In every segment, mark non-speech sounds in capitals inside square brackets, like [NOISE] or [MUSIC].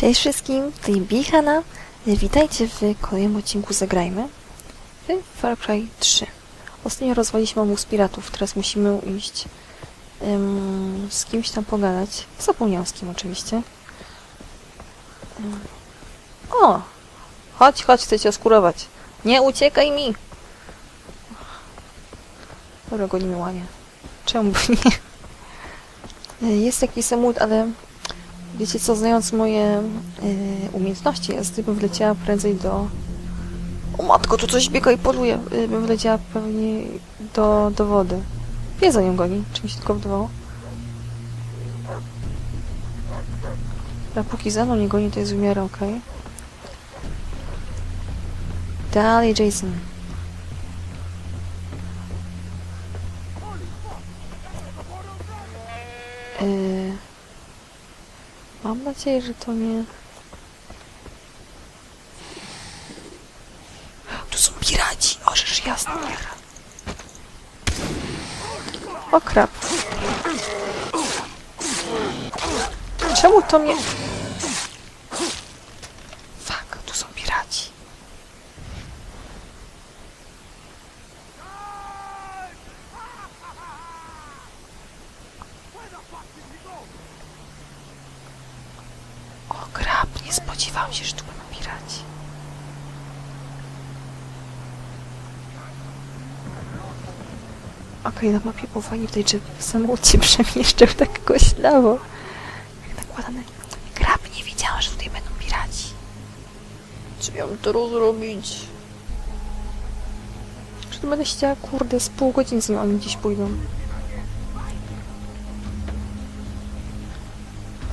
Cześć wszystkim, tutaj Bichana. Witajcie w kolejnym odcinku Zagrajmy w Far Cry 3. Ostatnio rozwaliśmy obóz piratów, teraz musimy iść ym, z kimś tam pogadać. Zapomniałam z kim oczywiście. Ym. O! Chodź, chodź, chcę cię oskurować. Nie uciekaj mi! Dobra, gonimy łanie. Czemu by [LAUGHS] nie? Jest taki samolot, ale Wiecie co, znając moje y, umiejętności, ja gdybym wleciała prędzej do... O matko, tu coś biega i poluje! Y, bym wleciała pewnie do, do wody. Wie za nią goni, czy mi się tylko wydawało. A póki za mną nie goni, to jest w miarę okej. Dalej, Jason. Nadzieję, że to nie... Tu są piraci! Orzesz jasno, cholera. O krap. Czemu to mnie... Fuck, tu są piraci. O krap, nie spodziewałam się, że tu będą piraci. Okej, na mapie fajnie tutaj, że samolot się [LAUGHS] przemieszczał tak koślawo. Jak nakładane. Krap, nie wiedziała, że tutaj będą piraci. Co miałam teraz zrobić? Czy tu będę siedziała, kurde, z pół godziny, zanim oni gdzieś pójdą.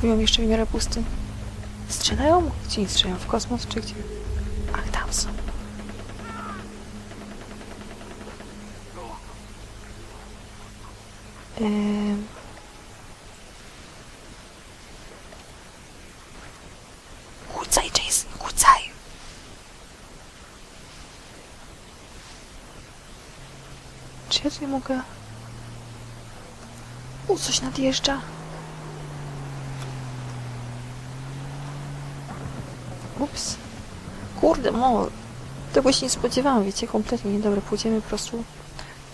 Byłam jeszcze w miarę pusty. Strzelają? Gdzie nie strzelają? W kosmos czy gdzie? Kucaj, Jason, kucaj! Czy ja tutaj mogę... U, coś nadjeżdża. Ups. Kurde, mo. Tego się nie spodziewałam, wiecie, kompletnie nie. Dobra, pójdziemy po prostu...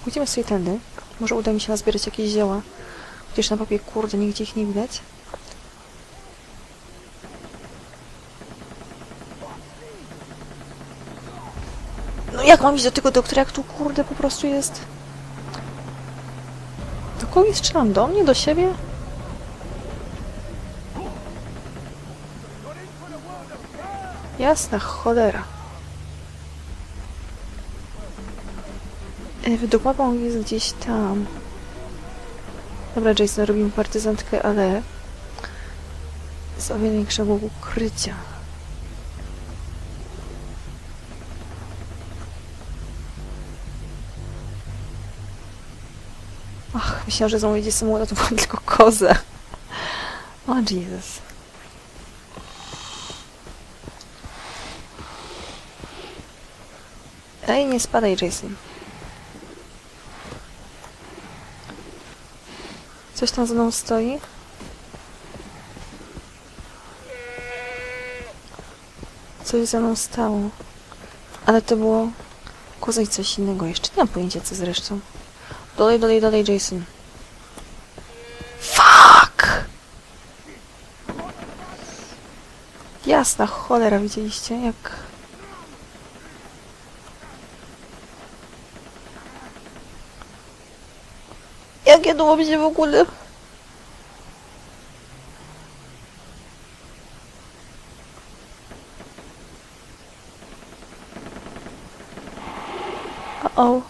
Pójdziemy sobie tędy. Może uda mi się nazbierać jakieś zioła. Chociaż na papie, kurde, nigdzie ich nie widać. No jak mam iść do tego doktora, jak tu, kurde, po prostu jest... Do kogo strzelam? Do mnie? Do siebie? Jasna cholera. On jest gdzieś tam. Dobra, Jason, robimy partyzantkę, ale z o wiele większego ukrycia. Ach, myślałam, że znowu jedzie samolot, to była tylko koza. O, Jesus. Ej, nie spadaj, Jason. Coś tam za mną stoi? Coś za mną stało. Ale to było... I coś innego jeszcze. Nie mam pojęcia, co zresztą. Dalej, dalej, dalej, Jason. Fuck! Jasna cholera, widzieliście? Jak... Tu się w ogóle... O.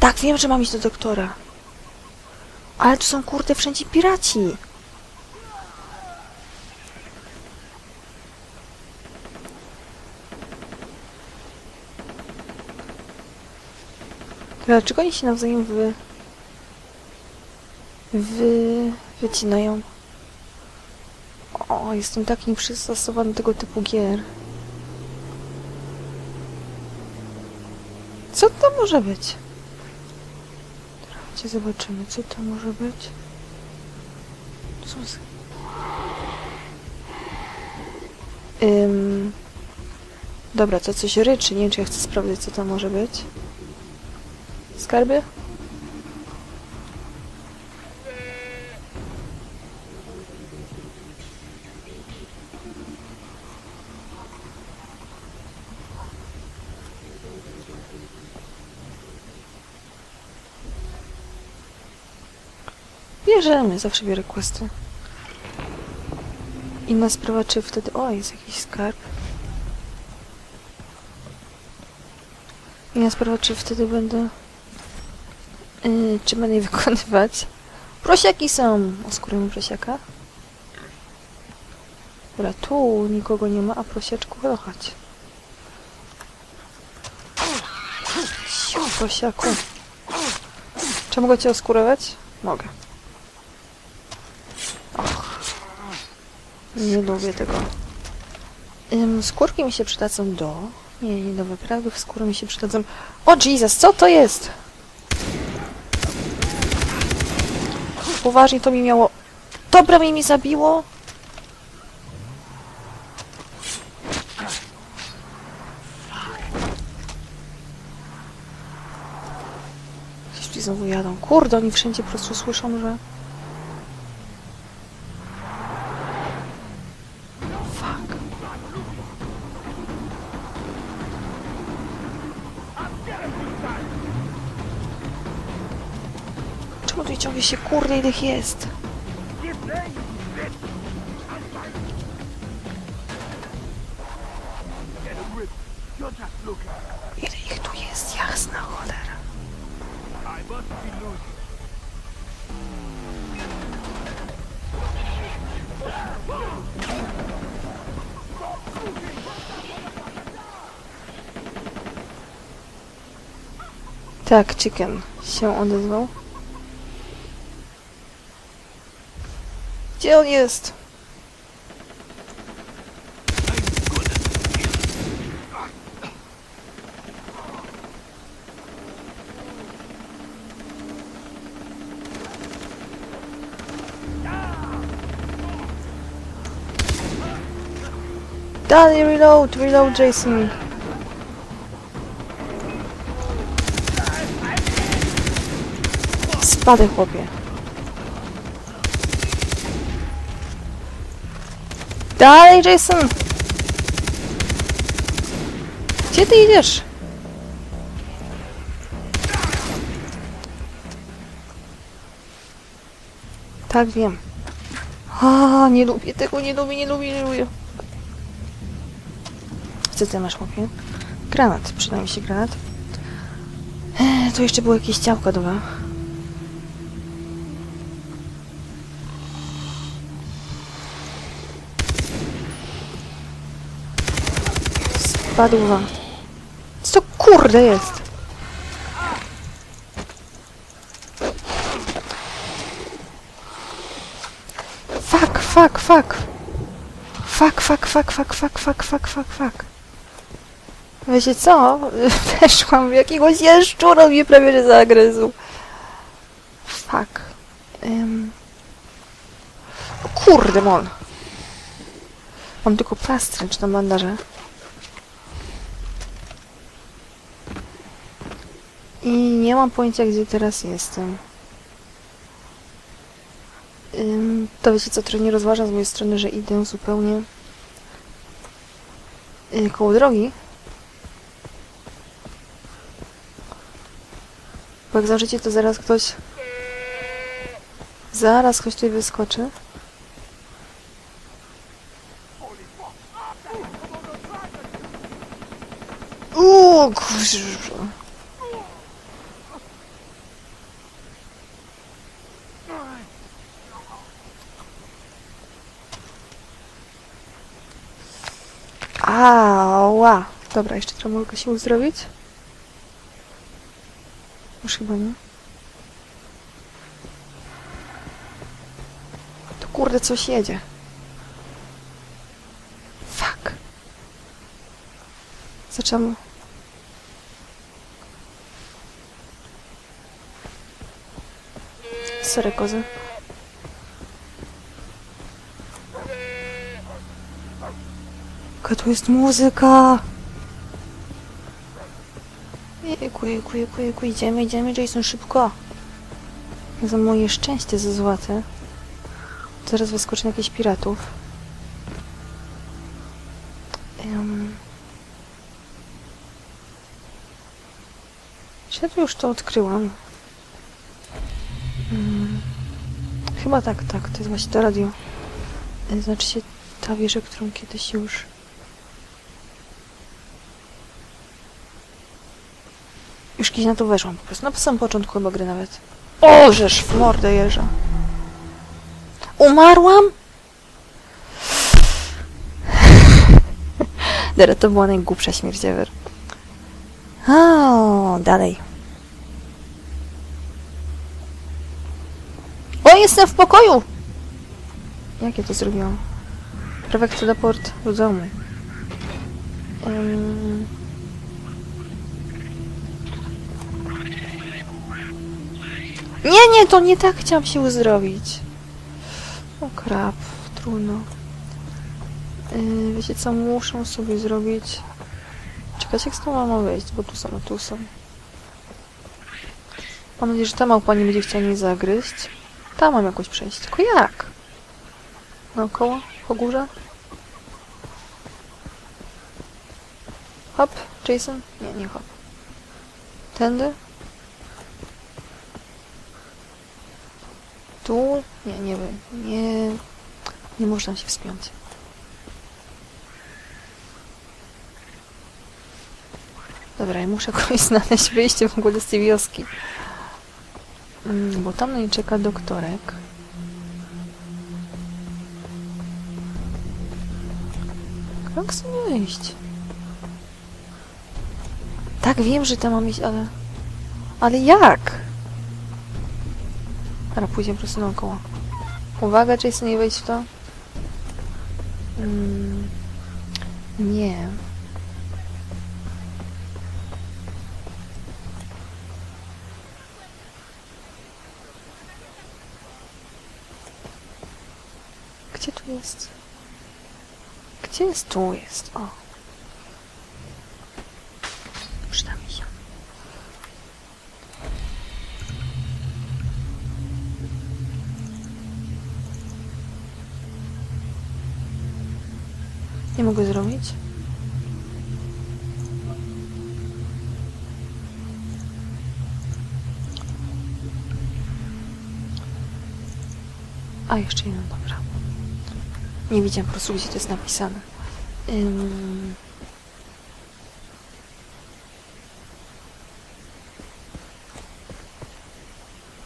Tak, wiem, że mam iść do doktora. Ale tu są kurde wszędzie piraci. Dlaczego oni się nawzajem wy... wy... wycinają? O, jestem tak nieprzystosowany do tego typu gier. Co to może być? Zobaczymy, co to może być. Ym... Dobra, to coś ryczy. Nie wiem, czy ja chcę sprawdzić, co to może być. Skarby? Bierzemy, zawsze biorę questy. Inna sprawa, czy wtedy... O, jest jakiś skarb. Inna sprawa, czy wtedy będę... Yy, czy będę je wykonywać? Prosiaki są! Oskórujemy prosiaka. Dobra, tu nikogo nie ma, a prosiaczku, chodź. Prosiaku. Czy mogę cię oskurować? Mogę. Och. Nie lubię tego. Ym, skórki mi się przydadzą do... Nie, nie do wyprawy, skóry mi się przydadzą... O Jesus, co to jest? Poważnie to mi miało... Dobra mi mi zabiło? Tu znowu jadą. Kurde, oni wszędzie po prostu słyszą, że... Fuck. Tu ciągle się kurde ile ich jest? Ile ich tu jest? Jasna cholera. Tak, chicken się odezwał. still used. Daddy, reload, reload, Jason. Spadaj, chłopie. Dalej, Jason! Gdzie ty idziesz? Tak, wiem. A, nie lubię tego, nie lubię, nie lubię, nie lubię. Co ty masz, chłopie? Granat, przyda mi się granat. Eee, tu jeszcze było jakieś ciałka, dobra. Spadł wam. Co kurde jest? Fuck, fuck, fuck. Fuck, fuck, fuck, fuck, fuck, fuck, fuck, fuck, fuck. Wiecie co? [LAUGHS] Weszłam w jakiegoś jeszczura mnie prawie że zagryzł. Fuck. O kurde, mol. Mam tylko plastry, czy tam bandaże. I nie mam pojęcia, gdzie teraz jestem. Ym, to wiecie co, trochę nie rozważam z mojej strony, że idę zupełnie y, koło drogi. Bo jak zażycie, to zaraz ktoś... Zaraz ktoś tutaj wyskoczy. Uuu, kurczę. Dobra, jeszcze tramulkę sił zrobić? Już chyba nie. To kurde coś jedzie. Fuck. Zaczemu? Sorry, kozy. Jaka tu jest muzyka! Jejku, jejku, jejku, jejku, idziemy, idziemy, Jason, szybko! Za moje szczęście ze złaty. Zaraz wyskoczy na jakichś piratów. Um. Już to odkryłam? Mm. Chyba tak, tak, to jest właśnie to radio. Znaczy się ta wieża, którą kiedyś już... Już kiedyś na to weszłam po prostu, na samym początku chyba gry nawet. O, żeż w mordę jeża. Umarłam? [LAUGHS] Dobra, to była najgłupsza śmierć ever. O, dalej. O, jestem w pokoju! Jak ja to zrobiłam? Perfect teleport do domu. Um... Nie, nie, to nie tak chciałam się uzdrowić. O krap, trudno. Yy, wiecie co, muszę sobie zrobić... Czekać jak z tą mamą wejść, bo tu są, tu są. Mam nadzieję, że ta małpa nie będzie chciała mnie zagryźć. Tam mam jakoś przejść, tylko jak? Naokoło? Po górze? Hop, Jason? Nie, nie hop. Tędy? Tu? Nie, nie wiem. Nie... Nie można się wspiąć. Dobra, ja muszę [LAUGHS] jakoś znaleźć wyjście w ogóle z tej wioski. Mm, bo tam na nie czeka doktorek. Jak sobie wyjść? Tak, wiem, że tam mam iść, ale... Ale jak? Dobra, pójdziemy po prostu naokoło. Uwaga, Jason, nie wejdź w to. Mm, nie. Gdzie tu jest? Gdzie jest? Tu jest. O. mogę zrobić. A, jeszcze jeden, dobra. Nie widziałam po prostu, gdzie to jest napisane. Ym...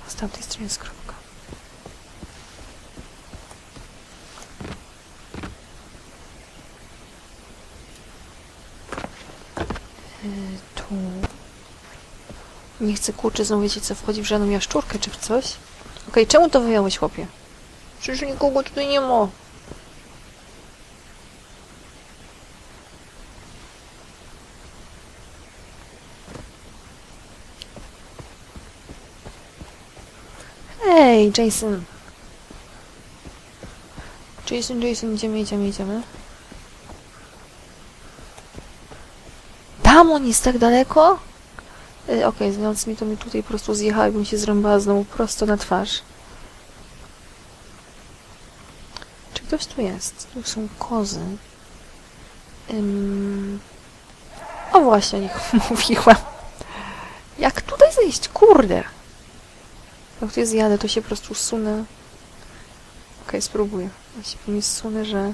Z tamtej strony jest. Yy, tu... Nie chcę kurczę znowu wiecie co wchodzi w żadną jaszczurkę czy w coś. Okej, czemu to wyjąłeś chłopie? Przecież nikogo tutaj nie ma. Hej, Jason. Jason, Jason, idziemy, idziemy, idziemy. Tam on jest tak daleko? Y, Okej, znając mi to mi tutaj po prostu zjechała i bym się zrąbała znowu prosto na twarz. Czy ktoś tu jest? Tu są kozy. Ym... O właśnie, o nich [LAUGHS] mówiłam. Jak tutaj zejść? Kurde! Jak tutaj zjadę, to się po prostu sunę. Okej, spróbuję. Ja się mi zsunę, że...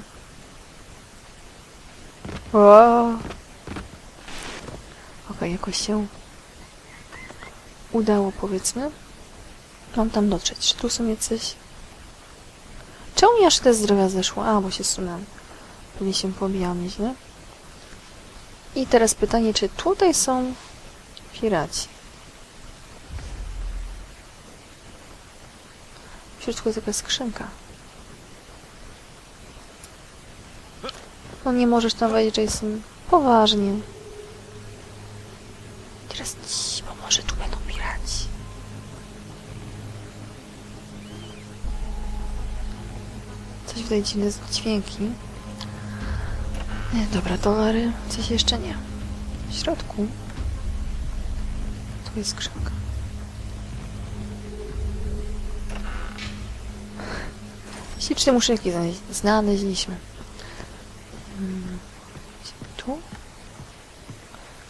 O! Okej, jakoś się udało, powiedzmy. Mam tam dotrzeć. Czy tu są jacyś... Czemu mi aż te zdrowia zeszło? A, bo się sunęłam. Pewnie się pobijałam nieźle. I teraz pytanie, czy tutaj są piraci? W środku jest jakaś skrzynka. No nie możesz tam wejść, Jason. Poważnie. Wydaje dziwne dźwięki. Dobra, dolary. Coś jeszcze nie. W środku. Tu jest skrzynka. Śliczne muszynki znaleźli- znaleźliśmy. Hmm. Tu?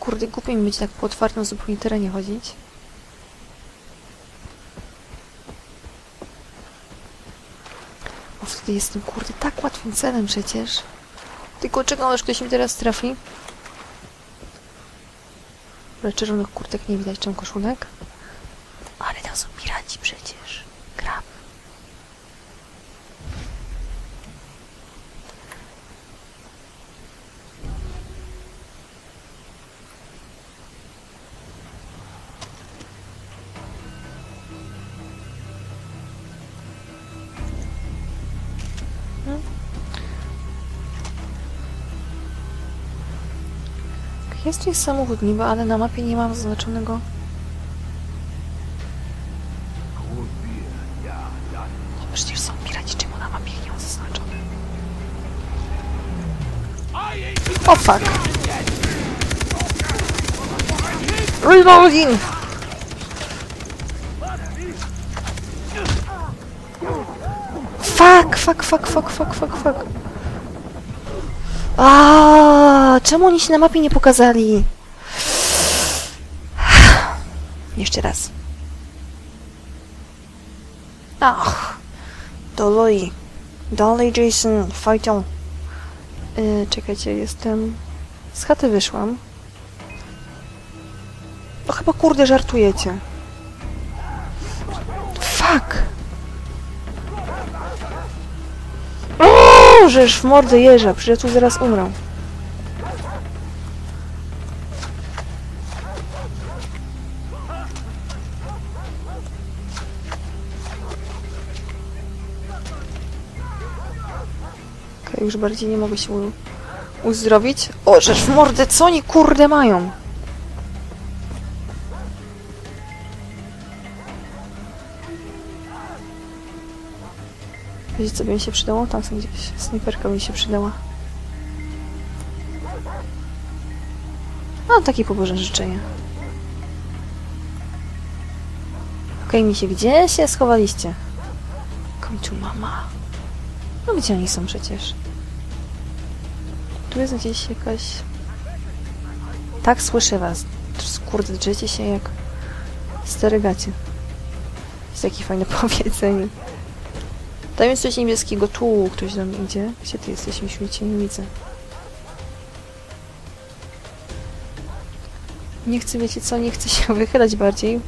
Kurde, głupio mi być tak po otwartym zupełnie terenie chodzić. Bo wtedy jestem, kurde, tak łatwym celem przecież. Tylko czekam, aż ktoś mi teraz trafi. Dobra, czerwonych kurtek nie widać, czym koszulek. Jest jest samochód niby, ale na mapie nie mam zaznaczonego. Yeah. Przecież są piraci, czemu na mapie nie ma zaznaczone? O fuck! Reloading! Fuck, fuck, fuck, fuck, fuck, fuck, fuck. A, czemu oni się na mapie nie pokazali? [SIGHS] Jeszcze raz. Ach, dalej. Dalej, Jason, fajtą. Yy, czekajcie, jestem... Z chaty wyszłam. No chyba kurde żartujecie. Fuck! O, żeż w mordę jeża, przecież tu zaraz umrę. Już bardziej nie mogę się uzdrowić. O, żeż w mordę, co oni kurde mają? Wiecie, co by mi się przydało? Tam są gdzieś. Snajperka mi się przydała. No, takie pobożne życzenie. Okej, mi się gdzie się schowaliście? Końcu mama. No gdzie oni są przecież? Jest gdzieś jakaś... Tak, słyszę was. Kurde, drzecie się jak stare gacie. Jest takie fajne [LAUGHS] powiedzenie. Tam jest coś niebieskiego. Tu ktoś mnie idzie. Gdzie ty jesteś, Misiu? Cię nie widzę. Nie chcę, wiecie co, nie chcę się [LAUGHS] wychylać bardziej.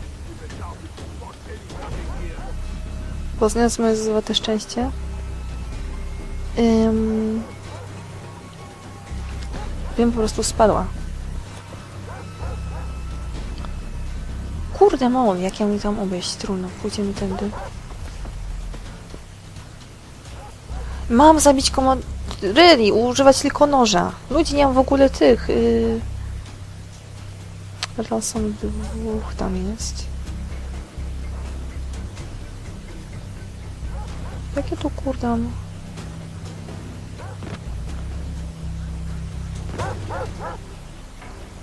Bo znalazł moje złote szczęście. Ym... Wiem, po prostu spadła. Kurde mol, jak ja mi tam obejść? Trudno, pójdziemy tędy. Mam zabić komod... Really, używać tylko noża. Ludzie nie mam w ogóle tych... Yy... Są dwóch, tam jest. Jakie tu kurde mam?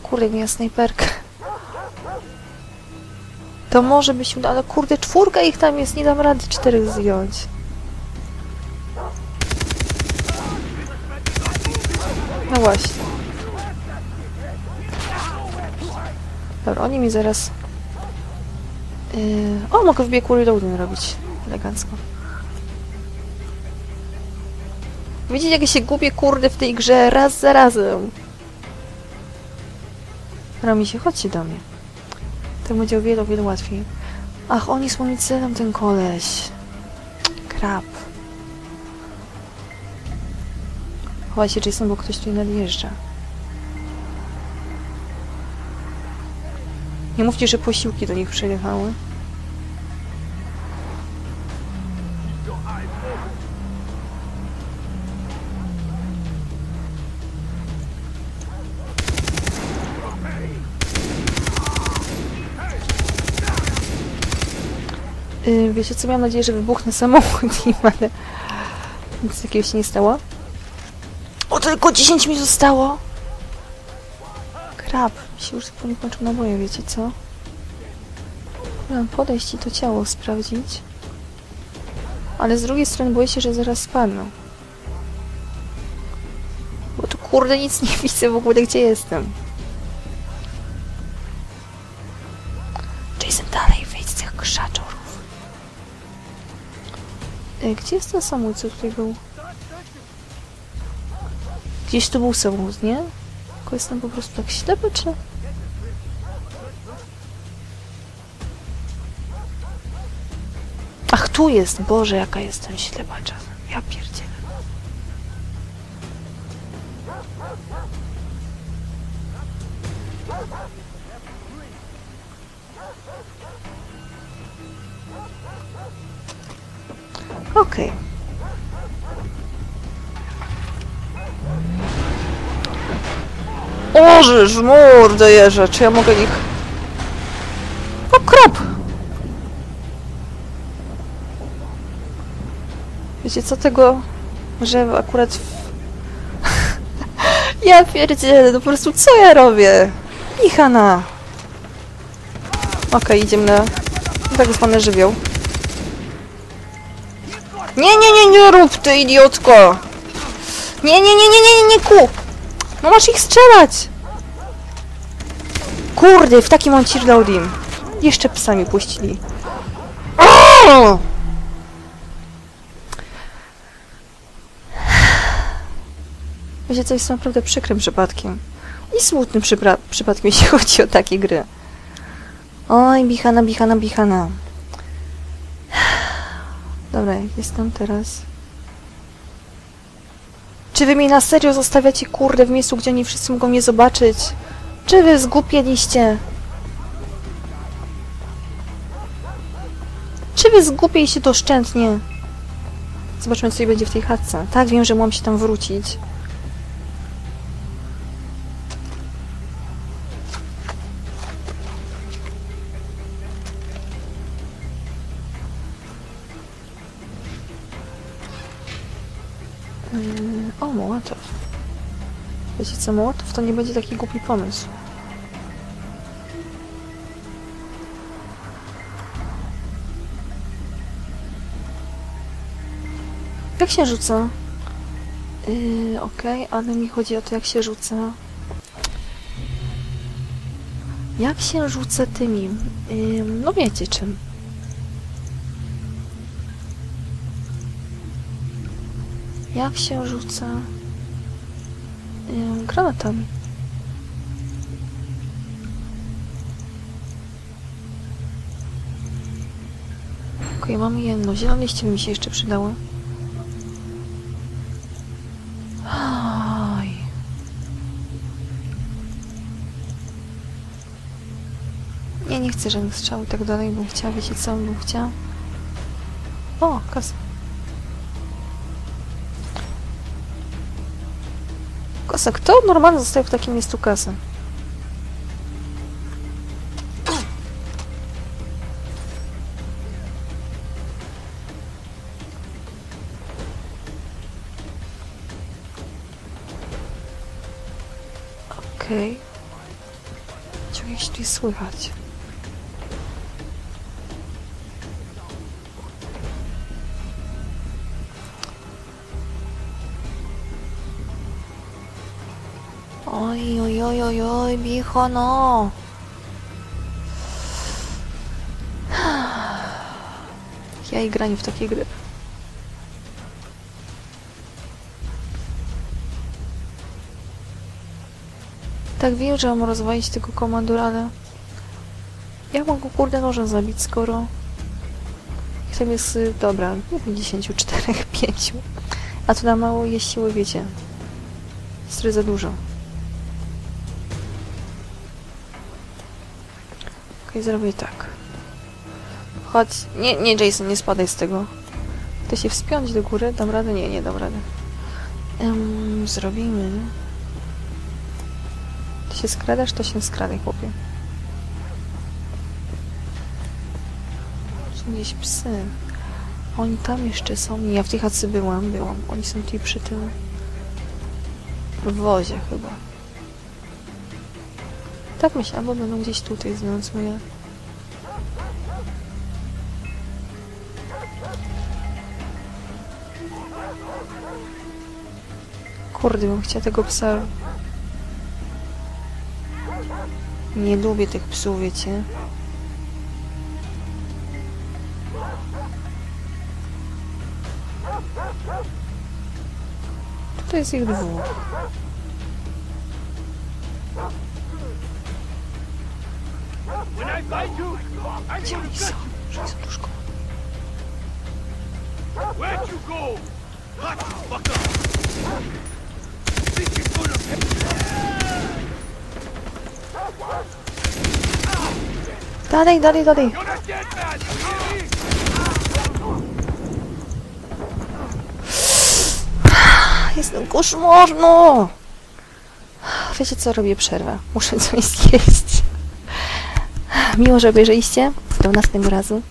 Kurde, miała snajperkę. To może być uda, ale kurde, czwórka ich tam jest, nie dam rady czterech zdjąć. No właśnie. Dobra, oni mi zaraz... Yy... O, mogę w biegu reloading robić. Elegancko. Widzicie, jak ja się gubię, kurde, w tej grze raz za razem. Rami się, chodźcie do mnie. To będzie o wiele, o wiele łatwiej. Ach, oni mi celem, ten koleś. Krab. Chowaj się, Jason, bo ktoś tu nadjeżdża. Nie mówcie, że posiłki do nich przyjechały. Wiecie co, miałam nadzieję, że wybuchnę samochód im, [LAUGHS] ale nic takiego się nie stało. O, tylko 10 mi zostało! Krab. Mi się już zupełnie kończą naboje, wiecie co? Mam podejść i to ciało sprawdzić. Ale z drugiej strony boję się, że zaraz spadną. Bo tu kurde nic nie widzę w ogóle, gdzie jestem. Gdzie jest ten samolot, co tutaj był? Gdzieś tu był samolot, nie? Tylko jestem po prostu tak ślepy, czy... Ach, tu jest! Boże, jaka jestem ślepa Ożysz, mordę jeża, czy ja mogę ich... O, krab! Wiecie co, tego, że akurat... W... [LAUGHS] ja pierdzielę, no po prostu co ja robię? Michana! Okej, idziemy na tak zwany żywioł. Nie, nie, nie, nie rób ty, idiotko! Nie, nie, nie, nie, nie, nie, nie, ku! No masz ich strzelać! Kurde, w takim on cheerloading. Jeszcze psami puścili. O! Wiecie, co jest naprawdę przykrym przypadkiem. I smutnym przypadkiem, [LAUGHS] jeśli chodzi o takie gry. Oj, bichana, bichana, bichana. Dobra, jestem teraz... Czy wy mnie na serio zostawiacie, kurde, w miejscu, gdzie oni wszyscy mogą mnie zobaczyć? Czy wy zgłupieliście? Czy wy zgłupieliście doszczętnie? Zobaczmy, co będzie w tej chatce. Tak, wiem, że mam się tam wrócić. Mołotow to nie będzie taki głupi pomysł. Jak się rzuca? Yy, Okej, ale mi chodzi o to, jak się rzuca. Jak się rzuca tymi? Yy, no wiecie czym. Jak się rzuca granatami? Okej, mamy jedno. Zielone liście mi się jeszcze przydały. Oj. Nie, chcę żadnych strzał i tak dalej, bym chciała, wiecie co bym chciała? O, kasa. Kasa, kto normalnie zostaje w takim miejscu kasy? Okej. Co jeśli słychać? Oj, oj, oj, bicho, no. [SIGHS] Ja i granie w takie gry. Tak wiem, że mam rozwalić tego komandora, ale... Jak mam go kurde nożem zabić, skoro... Tam jest, y, dobra, nie 54, 5. [LAUGHS] A to na mało jest siły, wiecie. Trochę za dużo. Okej, zrobię tak. Chodź, nie, nie Jason, nie spadaj z tego. Chcę się wspiąć do góry, dam radę? Nie, nie dam. Em, zrobimy... Ty się skradasz, to się skradaj, chłopie. Są gdzieś psy. Oni tam jeszcze są. Ja w tej chatce byłam, byłam. Oni są tutaj przy tym. W wozie chyba. Tak myślę, albo będą gdzieś tutaj, znając moje... Kurde, bym chciała tego psa... Nie lubię tych psów, wiecie. Tutaj jest ich dwóch. Dalej, dalej, dalej. Jestem koszmarno! Wiecie co, robię przerwę. Muszę coś zjeść. Miło, że obejrzeliście. Do następnego razu.